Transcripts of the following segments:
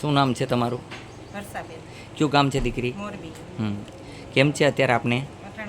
શું નામ છે તમારું? વર્ષાબેન. કયું ગામ છે દીકરી? મોરબી. હમ. કેમ છે અત્યારે આપને?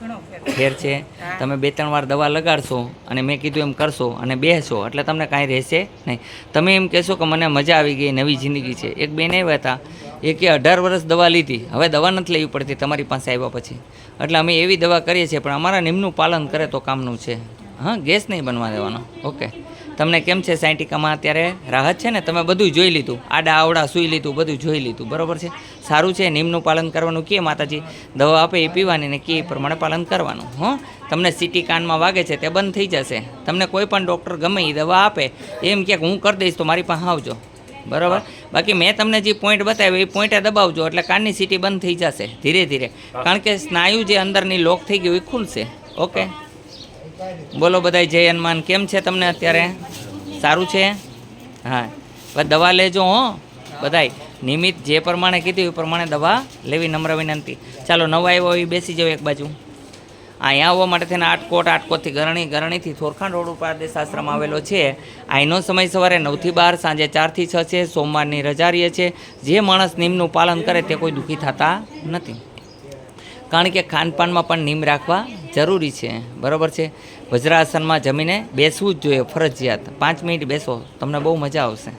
ફેર ફેર છે? તમે બે ત્રણ વાર દવા લગાડશો અને મેં કીધું એમ કરશો અને બેસો એટલે તમને કાંઈ રહેશે નહીં. તમે એમ કહેશો કે મને મજા આવી ગઈ નવી જિંદગી છે. એક બેન આવ્યા હતા એ કે અઢાર વર્ષ દવા લીધી. હવે દવા નથી લેવી પડતી તમારી પાસે આવ્યા પછી. એટલે અમે એવી દવા કરીએ છીએ પણ અમારા નિમનું પાલન કરે તો કામનું છે. હા ગેસ નહીં બનવા દેવાનો. ઓકે. તમને કેમ છે સાયન્ટિકામાં અત્યારે રાહત છે ને તમે બધું જોઈ લીધું. આડા આવડા સૂઈ લીધું બધું જોઈ લીધું. બરાબર છે? સારું છે? નિયમનું પાલન કરવાનું કે માતાજી? દવા આપે એ પીવાની ને કે એ પ્રમાણે પાલન કરવાનું હં? તમને સીટી કાનમાં વાગે છે તે બંધ થઈ જશે. તમને કોઈ પણ ડૉક્ટર ગમે એ દવા આપે એમ કે હું કરી દઈશ તો મારી પાસે આવજો. બરાબર? બાકી મેં તમને જે પોઈન્ટ બતાવ્યો એ પોઈન્ટે દબાવજો એટલે કાનની સીટી બંધ થઈ જશે ધીરે ધીરે. કારણ કે સ્નાયુ જે અંદરની લોક થઈ ગયું એ ખુલશે. ઓકે? બોલો બધાય, જય હનુમાન. કેમ છે તમને અત્યારે? સારું છે? હા. દવા લેજો, હો. બધાય, નિમિત્ત જે પ્રમાણે કીધું એ પ્રમાણે દવા લેવી નમ્ર વિનંતી. ચાલો, નવા આવ્યો એ બેસી જાવ એક બાજુ. અહીંયા આવવા માટે થઈને આટકોટ, આટકોટથી ગરણી, ગરણીથી થોરખાણ રોડ ઉપર આદેશ આશ્રમ આવેલો છે. અહીંનો સમય સવારે નવથી બાર, સાંજે ચારથી છ છે, સોમવારની રજા રહીએ છે. જે માણસ નિયમનું પાલન કરે તે કોઈ દુઃખી થતા નથી. કારણ કે ખાનપાનમાં પણ નિયમ રાખવા જરૂરી છે. બરાબર છે? વજ્રાસનમાં જમીને બેસવું જ જોઈએ, ફરજિયાત. પાંચ મિનિટ બેસો, તમને બહુ મજા આવશે.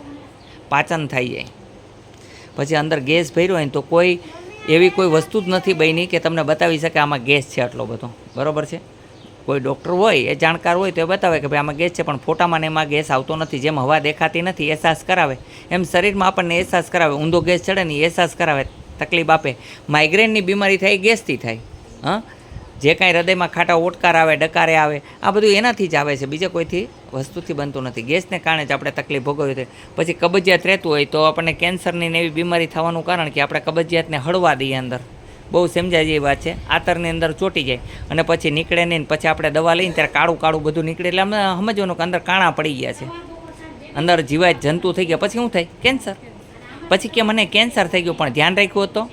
પાચન થઈ જાય પછી અંદર ગેસ ભર્યો હોય ને તો કોઈ એવી કોઈ વસ્તુ જ નથી બની કે તમને બતાવી શકે આમાં ગેસ છે આટલો બધો. બરાબર છે? કોઈ ડૉક્ટર હોય, એ જાણકાર હોય તો એ બતાવે કે ભાઈ આમાં ગેસ છે, પણ ફોટામાં ને એમાં ગેસ આવતો નથી. જેમ હવા દેખાતી નથી, અહેસાસ કરાવે. એમ શરીરમાં આપણને અહેસાસ કરાવે. ઊંધો ગેસ ચડે ને અહેસાસ કરાવે. તકલીફ આપે. માઇગ્રેનની બીમારી થાય ગેસથી થાય. હા? જે કાંઈ હૃદયમાં ખાટા ઓટકાર આવે, ડકારે આવે, આ બધું એનાથી જ આવે છે. બીજા કોઈથી વસ્તુથી બનતું નથી. ગેસને કારણે જ આપણે તકલીફ ભોગવી હોય પછી કબજિયાત રહેતું હોય તો આપણને કેન્સરની ને એવી બીમારી થવાનું કારણ કે આપણે કબજિયાતને હળવા દઈએ અંદર. બહુ સમજાય જેવી વાત છે. આતરની અંદર ચોટી જાય અને પછી નીકળે નહીં પછી આપણે દવા લઈને ત્યારે કાળું કાળું બધું નીકળે એટલે અમે સમજવાનું કે અંદર કાણા પડી ગયા છે. અંદર જીવાય જંતુ થઈ ગયા. પછી શું થાય? કેન્સર. પછી કે મને કેન્સર થઈ ગયું, પણ ધ્યાન રાખ્યું હતું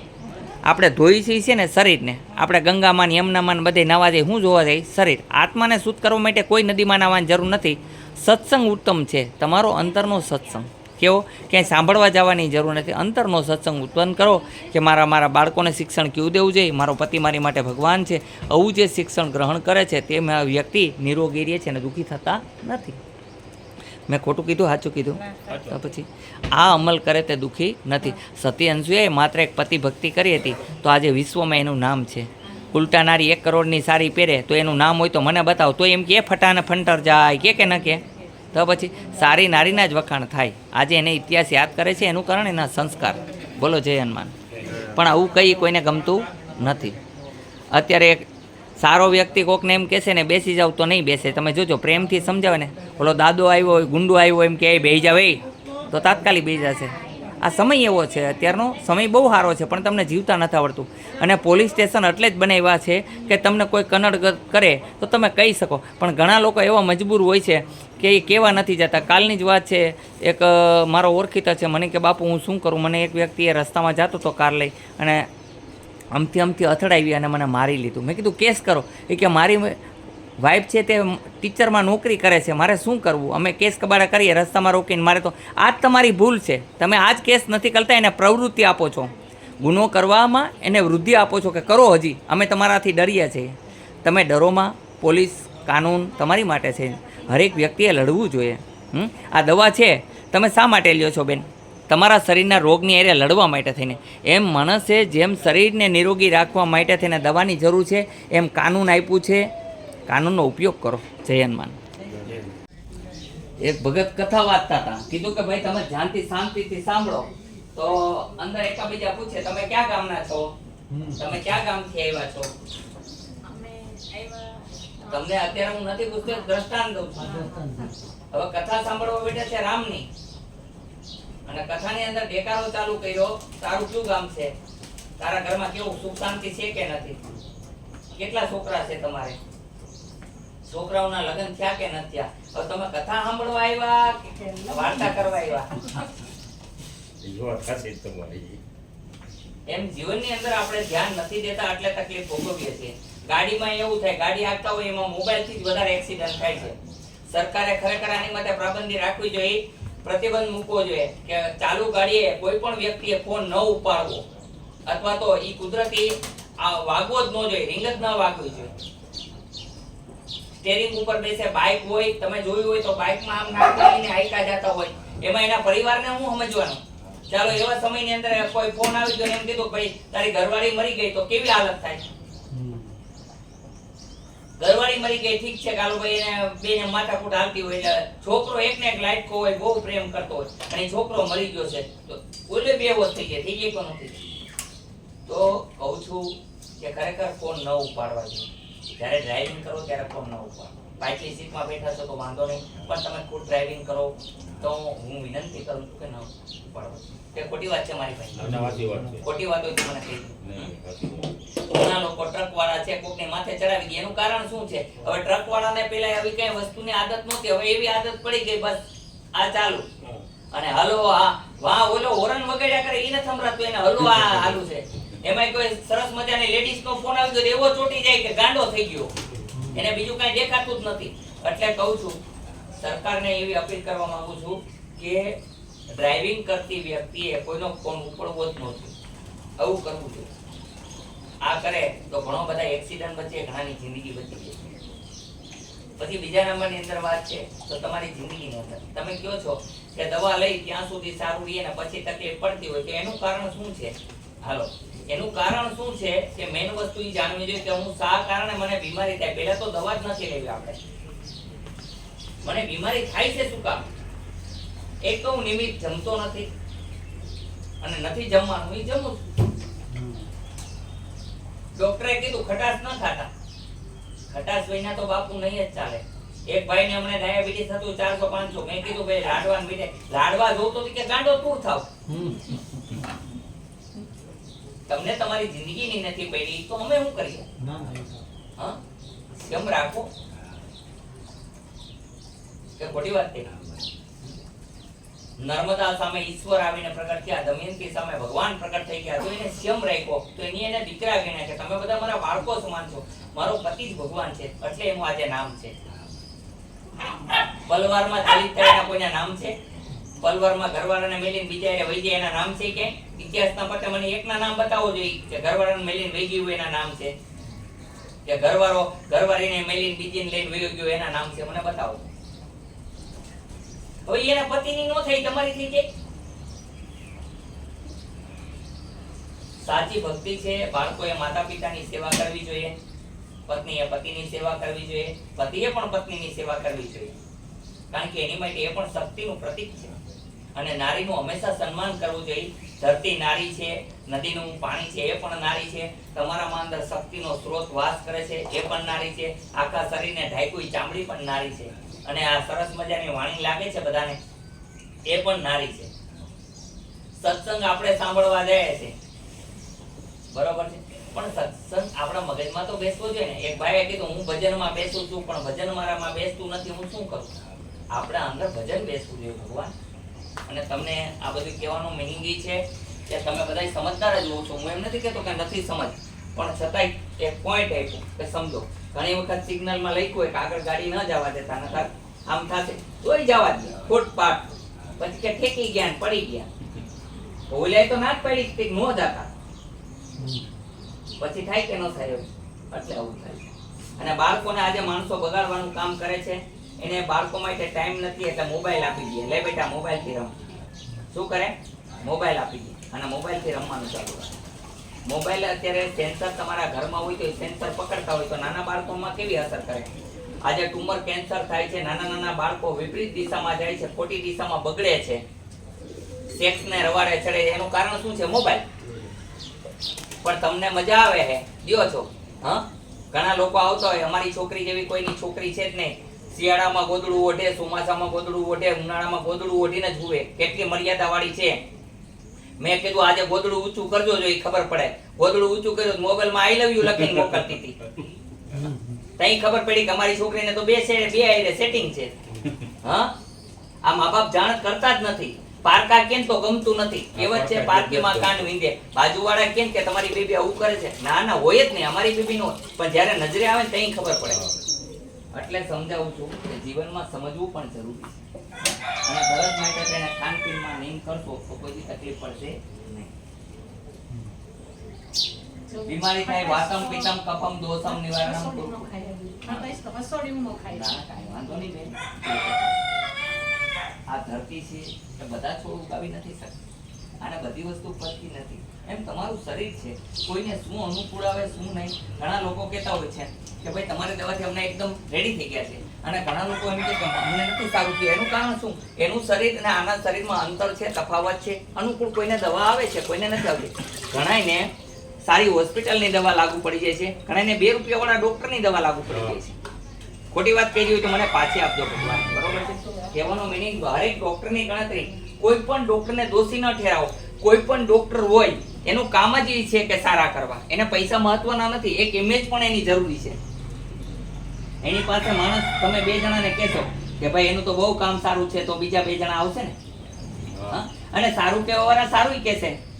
આપણે ધોઈ છીએ છે ને શરીરને. આપણે ગંગામાં યમનામાં બધે નવા જઈએ શું જોવા જાય શરીર. આત્માને શુદ્ધ કરવા માટે કોઈ નદીમાં નાવાની જરૂર નથી. સત્સંગ ઉત્તમ છે. તમારો અંતરનો સત્સંગ. કેવો? ક્યાંય સાંભળવા જવાની જરૂર નથી. અંતરનો સત્સંગ ઉત્પન્ન કરો કે મારા મારા બાળકોને શિક્ષણ કેવું દેવું જોઈએ? મારો પતિ મારી માટે ભગવાન છે. આવું જે શિક્ષણ ગ્રહણ કરે છે તે વ્યક્તિ નિરોગી રહે છે અને દુઃખી થતા નથી. મેં ખોટું કીધું સાચું કીધું. તો પછી આ અમલ કરે તે દુઃખી નથી. સતી અંશુએ માત્ર એક પતિ ભક્તિ કરી હતી તો આજે વિશ્વમાં એનું નામ છે. ઉલટા નારી એક કરોડની સાડી પહેરે તો એનું નામ હોય તો મને બતાવો. તો એમ કે ફટાને ફંટર જાય કે કે ન કે? તો પછી સારી નારીના જ વખાણ થાય. આજે એને ઇતિહાસ યાદ કરે છે એનું કારણ એના સંસ્કાર. બોલો જય હનુમાન. પણ આવું કંઈ કોઈને ગમતું નથી. અત્યારે એક સારો વ્યક્તિ કોકને એમ કહેશે ને બેસી જાવ તો નહીં બેસે. તમે જોજો, પ્રેમથી સમજાવે ને. ઓલો દાદો આવ્યો હોય, ગુંડો આવ્યો એમ કે બેસી જાવ એ તો તાત્કાલિક બેસી જશે. આ સમય એવો છે, અત્યારનો સમય બહુ સારો છે, પણ તમને જીવતા નથી આવડતું. અને પોલીસ સ્ટેશન એટલે જ બનાવ્યા છે કે તમને કોઈ કનડ કરે તો તમે કહી શકો. પણ ઘણા લોકો એવા મજબૂર હોય છે કે એ કહેવા નથી જતા. કાલની જ વાત છે, એક મારો ઓળખીતા છે. મને કે, બાપુ, હું શું કરું? મને એક વ્યક્તિએ રસ્તામાં જતો હતો કાર લઈ અને આમથી આમથી અથડાવી અને મને મારી લીધું. મેં કીધું, કેસ કરો. એ કે, મારી વાઈફ છે તે ટીચરમાં નોકરી કરે છે, મારે શું કરવું? અમે કેસ કબાડા કરીએ, રસ્તામાં રોકીને મારે તો આ જ તમારી ભૂલ છે. તમે આ જ કેસ નથી કરતા, એને પ્રવૃત્તિ આપો છો. ગુનો કરવામાં એને વૃદ્ધિ આપો છો કે કરો હજી. અમે તમારાથી ડરીએ છીએ. તમે ડરોમાં, પોલીસ, કાનૂન તમારી માટે છે. હરેક વ્યક્તિએ લડવું જોઈએ? આ દવા છે. તમે શા માટે લ્યો છો બેન? તમારા શરીરના રોગની એરે લડવા માટે થઈને. એમ માણસે જેમ શરીરને નિરોગી રાખવા માટે થઈને દવાની જરૂર છે એમ કાનૂન આપ્યું છે. કાનૂનનો ઉપયોગ કરો. જય હનુમાન. એક ભગત કથા વાંચતા હતા. કીધું કે ભાઈ તમે ધ્યાનથી શાંતિથી સાંભળો. તો અંદર એકાબીજા પૂછે તમે ક્યાં ગામના છો? તમે ક્યાં ગામથી આવ્યા છો? તમને અત્યારે હું નથી પૂછતો દ્રષ્ટાંત દઉં હવે કથા સાંભળવા બેઠા છે રામની. કથાની અંદર દેકારો ચાલુ કર્યો. તારું શું ગામ છે? તારા ઘરમાં કેવું સુખ શાંતિ છે કે નથી? કેટલા છોકરા છે તમારે? છોકરાઓના લગ્ન થયા કે નથી થયા? હવે તમે કથા સાંભળવા આવ્યા કે વાર્તા કરવા આવ્યા? એમ જીવનની અંદર આપણે ધ્યાન નથી દેતા એટલે તકલીફ ભોગવીએ છીએ. ગાડીમાં એવું થાય ગાડી હાંકતા હોય એમાં મોબાઈલથી જ વધારે એક્સિડન્ટ થાય છે. સરકારે ખરેખર આની માટે પાબંદી રાખવી જોઈએ. પ્રતિબંધ મૂકવો જોઈએ કે ચાલુ ગાડીએ કોઈ પણ વ્યક્તિએ ફોન ન ઉપાડવો. અથવા તો એ કુદરતી આ વાગવો જ ન જોઈએ, રિંગ જ ન વાગવી જોઈએ. સ્ટેરિંગ ઉપર બેસે બાઇક હોય, તમે જોયું હોય તો બાઇકમાં આમ નાક કરીને હાઈકા જતા હોય. એમાં એના પરિવારને હું સમજવાનું? ચાલો એવા સમયની અંદર કોઈ ફોન આવી ગયો એમ કીધું ભાઈ તારી ઘરવાળી મરી ગઈ તો કેવી હાલત થાય? ઘરવાળી મરી ગઈ ઠીક છે કાલુભાઈ એને બેને માથાકૂટ આવતી હોય એટલે છોકરો એક ને એક લાયકો હોય બહુ પ્રેમ કરતો હોય. અને છોકરો મરી ગયો છે તો ઓલે બેહોશ થઈ ગયા થઈ ગઈ પણ નથી. તો કહું છું કે ખરેખર ફોન ન ઉપાડવા જોઈએ. જ્યારે ડ્રાઇવિંગ કરો ત્યારે ફોન ન ઉપાડો. પાછલી સીટમાં બેઠા છો તો વાંધો નહીં પણ તમે ખુદ ડ્રાઇવિંગ કરો તો હું વિનંતી કરું છું કે ન ઉપાડો તે ખોટી વાત છે મારી પાસે. ખોટી વાત મને કહી. ઘણા લોકો ટ્રક વાળા છે, કોકને માથે ચડાવી દે. એનું કારણ શું છે? હવે ટ્રક વાળાને પેલા એવી કઈ વસ્તુની આદત નહોતી, હવે એવી આદત પડી ગઈ બસ. આ ચાલુ. અને હલો આ વાહ, ઓલો હોરન વગાડ્યા કરે એને સંભળાતું એને. હલો, આ હાલું છે. એમાં કોઈ સરસ મજાની લેડીઝ નો ફોન આવી એવો ચોટી જાય કે ગાંડો થઈ ગયો. એને બીજું કઈ દેખાતું જ નથી. એટલે કહું છું, સરકારને એવી અપીલ કરવા માંગુ છું કે ડ્રાઇવિંગ કરતી વ્યક્તિએ કોઈનો ફોન ઉપડવો જ નથી આવું કરવું જોઈએ. આ કરે તો ઘણો બધા એક્સિડન્ટ બચે ઘણાની જિંદગી બચી જાય પછી બીજા નંબરની અંદર વાત છે, તો તમારી જિંદગીની અંદર તમે કહો છો કે દવા લઈ ત્યાં સુધી સારું રહીએ ને પછી તકલીફ પડતી હોય તો એનું કારણ શું છે? હાલો. એનું કારણ શું છે કે મેઇન વસ્તુ એ જાણવી જોઈએ કે હું શા કારણે મને બીમારી થાય. પહેલા તો દવા જ નથી લેવી આપણે. મને બીમારી થાય છે શું કામ? એક તો હું નિયમિત જમતો નથી અને નથી જમવાનું એ જમું છું. ડોક્ટરે કીધું ખટાશ ન ખાતા ખટાશ વિના તો બાપુ નહીં જ ચાલે. એક ભાઈને હમણાં ડાયાબિટીસ હતું ચારસો પાંચસો. મેં કીધું ભાઈ લાડવા ને લાડવા જોતો કે ગાંડો તું થાવ. તમને તમારી જિંદગીની નથી પડી તો અમે શું કરીએ? હા? કેમ રાખો. કે ખોટી વાત છે નર્મદા સામે ઈશ્વર આવીને પ્રગટ થયા, દમયંતી સામે ભગવાન પ્રગટ થઈ ગયા તો એને સ્યમ રાખ્યો. તો એની એને દીકરા ગણ્યા કે તમે બધા મારા બાળકો સમાન છો મારો પતિ જ ભગવાન છે, એટલે એનું આજે નામ છે. પલવારમાં દલિત થયેલા કોઈના નામ છે? પલવારમાં ઘરવાળાને મેલીને બીજા એને વહી એના નામ છે કે? ઇતિહાસના પતે મને એકના નામ બતાવો જોઈએ કે ઘરવાળાને મેલીને વહી ગયું એના નામ છે. કે ઘરવાળો, ઘરવાળીને મેલીને બીજીને લઈને વહી ગયો એના નામ છે, મને બતાવો. હવે એના પતિની નો થઈ તમારી થઈ જાય સાચી ભક્તિ છે, બાળકોએ માતા પિતાની સેવા કરવી જોઈએ, પત્નીએ પતિની સેવા કરવી જોઈએ, પતિએ પણ પત્નીની સેવા કરવી જોઈએ. કારણ કે એની માટે એ પણ શક્તિનું પ્રતીક છે. અને નારીનું હંમેશા સન્માન કરવું જોઈએ. ધરતી નારી છે, નદીનું પાણી છે, એ પણ નારી છે. તમારામાં અંદર શક્તિનો સ્ત્રોત વાસ કરે છે, એ પણ નારી છે. આખા શરીરને ઢાંકુઈ ચામડી પણ નારી છે. અને આ સરસ મજાની વાણી લાગે છે બધાને. એ પણ નારી છે. સત્સંગ આપણે સાંભળવા જાય છે. બરોબર છે? પણ સત્સંગ આપણા મગજમાં તો બેસવો જોઈએ ને. એક ભાઈએ કીધું, હું ભજનમાં બેસું છું, પણ ભજન મારામાં બેસતું નથી. હું શું કરું? આપણા અંદર ભજન બેસવું જોઈએ ભગવાન. અને તમને આ બધું કહેવાનું મિનિંગ છે કે તમે બધા સમજદાર જ હોવ છો. હું એમ નથી કહેતો કે નથી સમજ. પણ છતાંય એક પોઈન્ટ આપ્યું કે સમજો. ઘણી વખત સિગ્નલમાં લખ્યું હોય કે આગળ ગાડી ન જવા દેતા નતા આમ થશે. તોય જવા દે. ફૂટપાથ. પછી કે ઠેકી ગયા પડી ગયા. ઓલાય તો ના જ પડી કે નો જતા પછી થાય કે ન થાય એટલે આવું થાય. અને બાળકોને આજે માણસો બગાડવાનું કામ કરે છે. એને બાળકો માટે ટાઈમ નથી, એટલે મોબાઈલ આપી દે લે બેટા મોબાઈલથી રમ. શું કરે? મોબાઈલ આપી દે અને મોબાઈલથી રમવાનું ચાલુ કરે મોબાઈલ અત્યારે સેન્સર તમારા ઘરમાં હોય તો સેન્સર પકડતા હોય તો નાના બાળકોમાં કેવી અસર કરે? આજે ટ્યુમર કેન્સર થાય છે, નાના નાના બાળકો વિપરીત દિશામાં જાય છે, ખોટી દિશામાં બગડે છે. સેક્સ ને રવાડે ચડે એનું કારણ શું છે? મોબાઈલ. પણ તમને મજા આવે હે. દિયો છો. હા? ઘણા લોકો આવતા હોય, અમારી છોકરી જેવી કોઈની છોકરી છે જ નહીં. શિયાળામાં ગોદડું ઓઢે, ચોમાસામાં ગોદડું ઓઢે, ઉનાળામાં ગોદડું ઓઢીને જ જુએ કેટલી મર્યાદા વાળી છે. મેં કીધું આજે ગોદડું ઊંચું કરજો જો એ ખબર પડે. ગોદડું ઊંચું કર્યું મોબાઈલમાં આઈ લવ યુ લખીને મોકલતી હતી. તઈ ખબર પડી કે અમારી છોકરીને તો બે છે બે આઈ સેટિંગ છે. હા? આ મા બાપ જાણ કરતા જ નથી. પારકા કેમ તો ગમતું નથી. કહેવત છે પારકીમાં કાન વિંધે. બાજુવાળા કેમ કે તમારી બેબી આવું કરે છે? ના ના હોય જ નહીં. અમારી બેબી નો પણ જ્યારે નજરે આવે ને તઈ ખબર પડે. એટલે સમજાવું છું કે જીવનમાં સમજવું પણ જરૂરી છે. અને ગરજ માટે તેને ખાનપીનમાં નિયમ કરશો તો કોઈ તકલીફ પડશે નહીં. બીમારી થાય વાતમ પિતમ કપમ દોષમ નિવારણમ વાંધો નહીં બેન. આ ધરતી છે બધા છોડ ઉગાવી નથી શકતા. અને બધી વસ્તુ પચતી નથી. એમ તમારું શરીર છે. કોઈને શું અનુકૂળ આવે, શું નહીં, ઘણા લોકો કહેતા હોય છે કે ભાઈ તમારી દવાથી અમને એકદમ રેડી થઈ ગયા છે. અને ઘણા લોકો એમ કે અમને નથી સારું થયું. એનું કારણ શું? એનું શરીર અને આના શરીરમાં અંતર છે, તફાવત છે. અનુકૂળ કોઈને દવા આવે છે, કોઈને નથી આવતી. ઘણાયને સારી હોસ્પિટલની દવા લાગુ પડી જાય છે. ઘણાને બે રૂપિયાવાળા ડોક્ટરની દવા લાગુ પડી જાય છે. ખોટી વાત કહી હોય તો મને પાછી આપજો ભગવાન. બરોબર છે? કહેવાનો મિનિંગ હરેક ડૉક્ટરની ગણતરી. કોઈ પણ ડૉક્ટરને દોષી ન ઠેરાવો. કોઈ પણ ડૉક્ટર હોય એનું કામ જ એ છે કે સારા કરવા. એને પૈસા મહત્વના નથી એક ઇમેજ પણ એની જરૂરી છે. એની પાસે માણસ તમે બે જણાને કહેશો કે ભાઈ એનું તો બહુ કામ સારું છે તો બીજા બે જણા આવશે ને? અને સારું કહેવાવાળા સારું કહેશે.